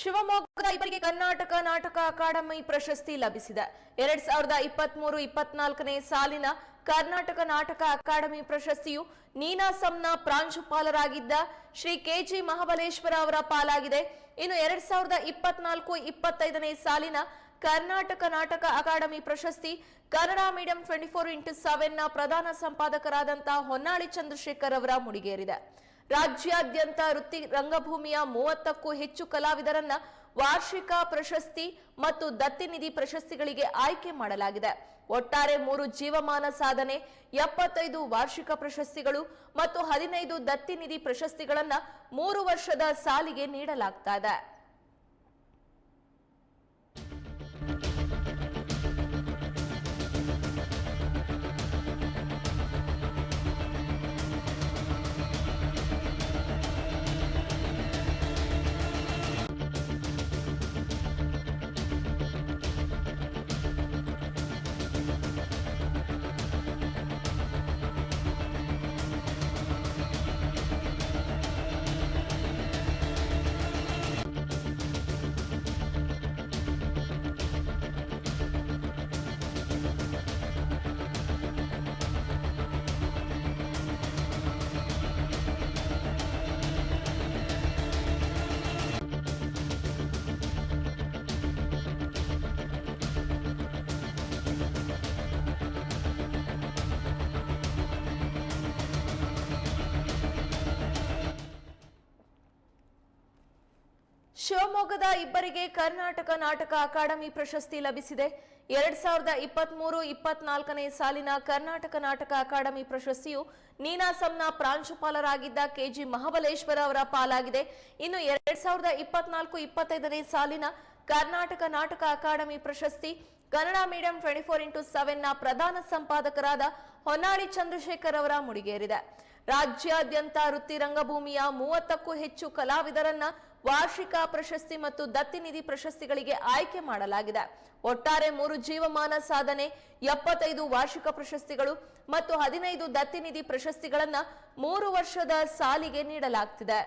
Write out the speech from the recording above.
ಶಿವಮೊಗ್ಗದ ಇವರಿಗೆ ಕರ್ನಾಟಕ ನಾಟಕ ಅಕಾಡೆಮಿ ಪ್ರಶಸ್ತಿ ಲಭಿಸಿದೆ. ಎರಡ್ ಸಾವಿರದ ಇಪ್ಪತ್ತ್ ಮೂರು ಇಪ್ಪತ್ನಾಲ್ಕನೇ ಸಾಲಿನ ಕರ್ನಾಟಕ ನಾಟಕ ಅಕಾಡೆಮಿ ಪ್ರಶಸ್ತಿಯು ನೀನಾಸಂನ ಪ್ರಾಂಶುಪಾಲರಾಗಿದ್ದ ಶ್ರೀ ಕೆಜಿ ಮಹಾಬಲೇಶ್ವರ ಅವರ ಪಾಲಾಗಿದೆ. ಇನ್ನು ಎರಡ್ ಸಾವಿರದ ಇಪ್ಪತ್ನಾಲ್ಕು, ಇಪ್ಪತ್ತೈದನೇ ಸಾಲಿನ ಕರ್ನಾಟಕ ನಾಟಕ ಅಕಾಡೆಮಿ ಪ್ರಶಸ್ತಿ Kannada medium twenty four into ಸೆವೆನ್ನ ಪ್ರಧಾನ ಸಂಪಾದಕರಾದಂತಹ ಹೊನ್ನಾಳಿ ಚಂದ್ರಶೇಖರ್ ಅವರ ಮುಡಿಗೇರಿದೆ. ರಾಜ್ಯಾದ್ಯಂತ ವೃತ್ತಿ ರಂಗಭೂಮಿಯ ಮೂವತ್ತಕ್ಕೂ ಹೆಚ್ಚು ಕಲಾವಿದರನ್ನ ವಾರ್ಷಿಕ ಪ್ರಶಸ್ತಿ ಮತ್ತು ದತ್ತಿನಿಧಿ ಪ್ರಶಸ್ತಿಗಳಿಗೆ ಆಯ್ಕೆ ಮಾಡಲಾಗಿದೆ. ಒಟ್ಟಾರೆ ಮೂರು ಜೀವಮಾನ ಸಾಧನೆ, ಎಪ್ಪತ್ತೈದು ವಾರ್ಷಿಕ ಪ್ರಶಸ್ತಿಗಳು ಮತ್ತು ಹದಿನೈದು ದತ್ತಿನಿಧಿ ಪ್ರಶಸ್ತಿಗಳನ್ನ ಮೂರು ವರ್ಷದ ಸಾಲಿಗೆ ನೀಡಲಾಗ್ತಾ ಇದೆ. ಶಿವಮೊಗ್ಗದ ಇಬ್ಬರಿಗೆ ಕರ್ನಾಟಕ ನಾಟಕ ಅಕಾಡೆಮಿ ಪ್ರಶಸ್ತಿ ಲಭಿಸಿದೆ. ಎರಡ್ ಸಾವಿರದ ಇಪ್ಪತ್ತ್ ಮೂರು ಇಪ್ಪತ್ನಾಲ್ಕನೇ ಸಾಲಿನ ಕರ್ನಾಟಕ ನಾಟಕ ಅಕಾಡೆಮಿ ಪ್ರಶಸ್ತಿಯು ನೀನಾಸಂನ ಪ್ರಾಂಶುಪಾಲರಾಗಿದ್ದ ಕೆಜಿ ಮಹಾಬಲೇಶ್ವರ ಅವರ ಪಾಲಾಗಿದೆ. ಇನ್ನು ಎರಡ್ ಸಾವಿರದ ಇಪ್ಪತ್ನಾಲ್ಕು ಇಪ್ಪತ್ತೈದನೇ ಸಾಲಿನ ಕರ್ನಾಟಕ ನಾಟಕ ಅಕಾಡೆಮಿ ಪ್ರಶಸ್ತಿ Kannada medium twenty four into ಸೆವೆನ್ನ ಪ್ರಧಾನ ಸಂಪಾದಕರಾದ ಹೊನ್ನಾಳಿ ಚಂದ್ರಶೇಖರ್ ಅವರ ಮುಡಿಗೇರಿದೆ. ರಾಜ್ಯಾದ್ಯಂತ ವೃತ್ತಿ ರಂಗಭೂಮಿಯ ಮೂವತ್ತಕ್ಕೂ ಹೆಚ್ಚು ಕಲಾವಿದರನ್ನ ವಾರ್ಷಿಕ ಪ್ರಶಸ್ತಿ ಮತ್ತು ದತ್ತಿನಿಧಿ ಪ್ರಶಸ್ತಿಗಳಿಗೆ ಆಯ್ಕೆ ಮಾಡಲಾಗಿದೆ. ಒಟ್ಟಾರೆ ಮೂರು ಜೀವಮಾನ ಸಾಧನೆ, ಎಪ್ಪತ್ತೈದು ವಾರ್ಷಿಕ ಪ್ರಶಸ್ತಿಗಳು ಮತ್ತು ಹದಿನೈದು ದತ್ತಿನಿಧಿ ಪ್ರಶಸ್ತಿಗಳನ್ನ ಮೂರು ವರ್ಷದ ಸಾಲಿಗೆ ನೀಡಲಾಗ್ತಿದೆ.